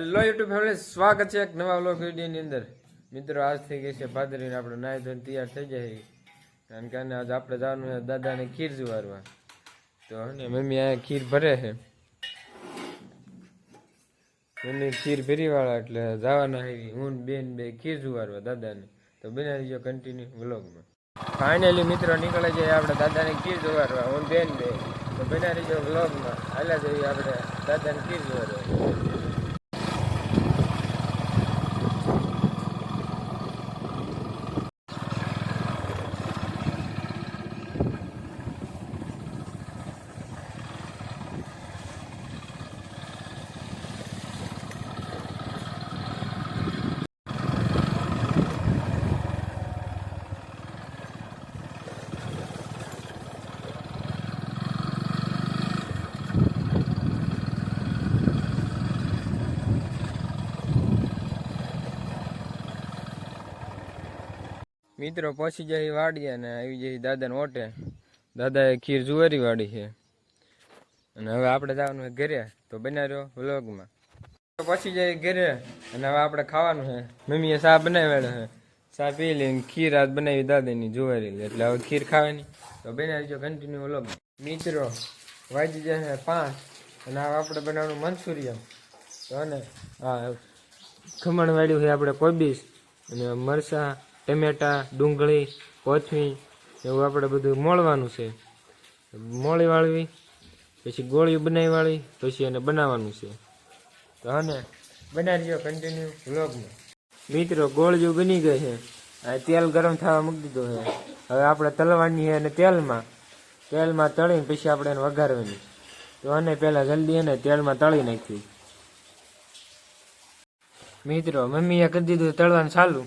Hello YouTube family સ્વાગત છે એક નવા વ્લોગ વિડીયોની અંદર. મિત્રો, આજ થઈ ગઈ છે ભાદરીને આપણે નાહી ધોઈને તૈયાર થઈ જાય કારણ કે આજ આપણે જવાનું છે દાદાને ખીર જુવારવા. તો ને મમ્મી આ ખીર ભરે છે. મમ્મી ખીર ભરીવાળા, એટલે જવાના આવી હું બેન બે ખીર જુવારવા દાદાને. તો બનાવી જો કન્ટિન્યુ વ્લોગમાં ફાઇનલી મિત્રો, નીકળે જાય આપણે દાદાને ખીર જુવારવા. હું બેન બે. તો બનાવી જો વ્લોગમાં હાલા જઈએ આપણે દાદાને ખીર જુવારવા. મિત્રો પહોંચી જાય વાડીએ અને આવી જાય દાદાને ઓટે. દાદાએ ખીર જુવારી વાડી છે. અને હવે આપણે જવાનું છે ઘરે, તો બનાવ્યો વ્લોગમાં. પછી જાય ઘરે, અને હવે આપણે ખાવાનું છે. મમ્મીએ ચા બનાવેલો છે. ચા પી લઈને ખીર આજ બનાવી દાદાની જુવારી એટલે હવે ખીર ખાવાની. તો બનાવજો કન્ટિન્યુ વ્લોગ મિત્રો વાજી જાય છે પાંચ, અને હવે આપણે બનાવવાનું મનસુરિયમ તો ને હા ખમણ વાળ્યું છે આપણે કોબીસ અને મરચાં ટમેટા, ડુંગળી કોથમી એવું આપણે બધું મોળવાનું છે. મોળી વાળવી, પછી ગોળીઓ બનાવી વાળી, પછી એને બનાવવાનું છે. તો હને બનાવજો કન્ટિન્યુ વ્લોગમાં મિત્રો ગોળીઓ બની ગઈ છે. તેલ ગરમ થવા મૂકી દીધું છે. હવે આપણે તલવાની છે અને તેલમાં. તેલમાં તળીને પછી આપણે એને વઘારવાની. તો અને પહેલાં જલ્દી એને તેલમાં તળી નાખી મિત્રો, મમ્મીએ કરી દીધું તળવાનું ચાલુ.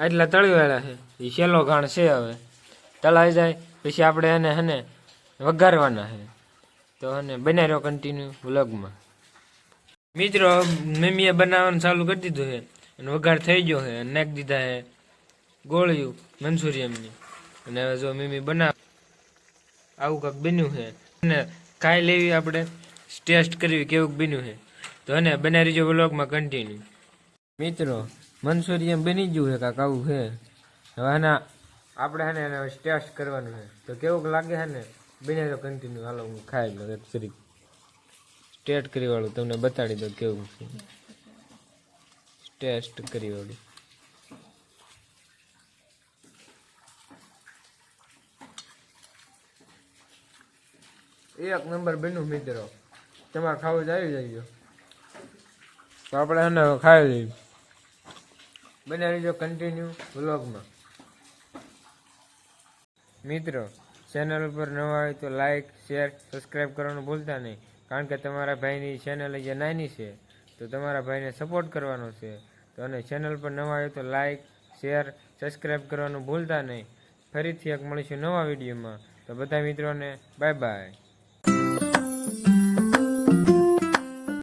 આટલા તળી વાળા છે. એ છેલ્લો ઘાણ છે હવે. તળાઈ જાય, પછી આપણે એને હને વઘારવાના છે. તો હને બને રહ્યો કન્ટિન્યુ વ્લોગમાં. મિત્રો, મમ્મીએ બનાવવાનું ચાલુ કરી દીધું છે. અને વઘાર થઈ ગયો છે. અને નાખી દીધા છે ગોળિયું મંચુરિયમની અને હવે જો મમ્મી બનાવ આવું કંઈક બન્યું છે. અને ખાઈ લેવી આપણે, ટેસ્ટ કરવી કેવું બન્યું છે. તો અને બનાવી જો વ્લોગમાં કન્ટિન્યુ મિત્રો મંચુરિયન બની ગયું છે કાંક આવું છે. હવે આના આપણે છે ને એને ટેસ્ટ કરવાનું છે. તો કેવું લાગે છે ને? બને તો કન્ટિન્યુ હાલો, હું ખાઈ લઉં એક સરી ટેસ્ટ કરી વાળું તમને બતાડી દઉં કેવું છે. ટેસ્ટ કરી વાળું એક નંબર બન્યું મિત્રો. તમારે ખાવું જ આવી જાય તો આપણે એને ખાઈ લઈએ. બનાવી જો કન્ટિન્યુ વ્લોગમાં મિત્રો ચેનલ ઉપર નવા હોય તો લાઇક શેર સબસ્ક્રાઈબ કરવાનું ભૂલતા નહીં. કારણ કે તમારા ભાઈની ચેનલ જે નાની છે, તો તમારા ભાઈને સપોર્ટ કરવાનો છે. તો અને ચેનલ પર નવા હોય તો લાઇક શેર સબસ્ક્રાઈબ કરવાનું ભૂલતા નહીં. ફરીથી એક મળીશું નવા વિડીયોમાં. તો બધા મિત્રોને બાય બાય